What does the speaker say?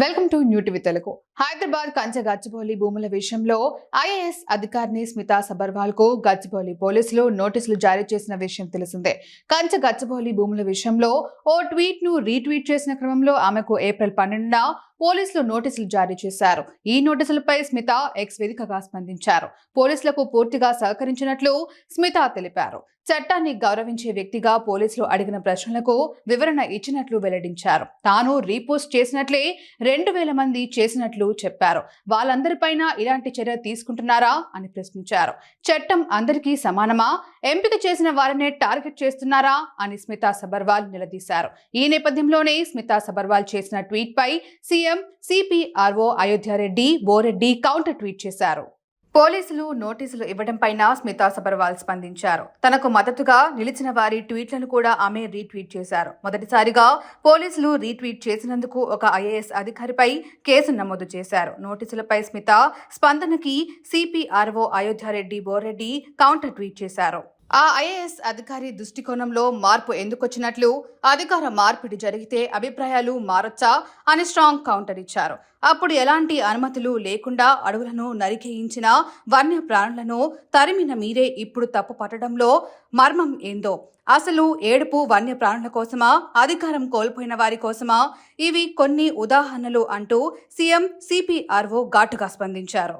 Welcome to new TV Telugu. Hyderabad Kancha Gachibowli భూముల విషయంలో IAS అధికారిని స్మితా సబర్వాల్కు గచ్చిబౌలి పోలీసులు నోటీసులు జారీ చేసిన విషయం తెలిసిందే. కంచె గచ్చిబౌలి భూముల విషయంలో ఓ ట్వీట్ను రీట్వీట్ చేసిన క్రమంలో ఆమెకు ఏప్రిల్ పన్నెండున పోలీసులు నోటీసులు జారీ చేశారు. ఈ నోటీసులపై స్మిత ఎక్స్ వేదికగా స్పందించారు. పోలీసులకు పూర్తిగా సహకరించినట్లు స్మిత తెలిపారు. చట్టాన్ని గౌరవించే వ్యక్తిగా పోలీసులు అడిగిన ప్రశ్నలకు వివరణ ఇచ్చినట్లు వెల్లడించారు. తాను రీపోస్ట్ చేసినట్లే రెండు వేల మంది చేసినట్లు చెప్పారు. వాళ్ళందరిపైన ఇలాంటి చర్య తీసుకుంటున్నారా అని ప్రశ్నించారు. చట్టం అందరికీ సమానమా? ఎంపిక చేసిన వారినే టార్గెట్ చేస్తున్నారా? అని స్మితా సబర్వాల్ నిలదీశారు. ఈ నేపథ్యంలోనే స్మితా సబర్వాల్ చేసిన ట్వీట్ పై CM CPRO Ayodhya Reddy Boreddy counter tweet చేశారు. పోలీసులు నోటీసులు ఇవ్వడం పైన స్మితా సబర్వాల్ స్పందించారు. తనకు మద్దతుగా నిలిచిన వారి ట్వీట్లను కూడా ఆమె రీట్వీట్ చేశారు. మొదటిసారిగా పోలీసులు రీట్వీట్ చేసినందుకు ఒక ఐఏఎస్ అధికారిపై కేసు నమోదు చేశారు. నోటీసులపై Smita స్పందనకి CPRO Ayodhya Reddy Boreddy counter tweet చేశారు. ఆ ఐఏఎస్ అధికారి దృష్టికోణంలో మార్పు ఎందుకొచ్చినట్లు అధికార మార్పిడి జరిగితే అభిప్రాయాలు మారొచ్చా అని స్ట్రాంగ్ కౌంటర్ ఇచ్చారు. అప్పుడు ఎలాంటి అనుమతులు లేకుండా అడవులను నరికేయించిన వన్య ప్రాణులను తరిమిన మీరే ఇప్పుడు తప్పు పట్టడంలో మర్మం ఏందో? అసలు ఏడుపు వన్య ప్రాణుల కోసమా? అధికారం కోల్పోయిన వారి కోసమా? ఇవి కొన్ని ఉదాహరణలు అంటూ సీఎం సిపిఆర్ఓ ఘాటుగా స్పందించారు.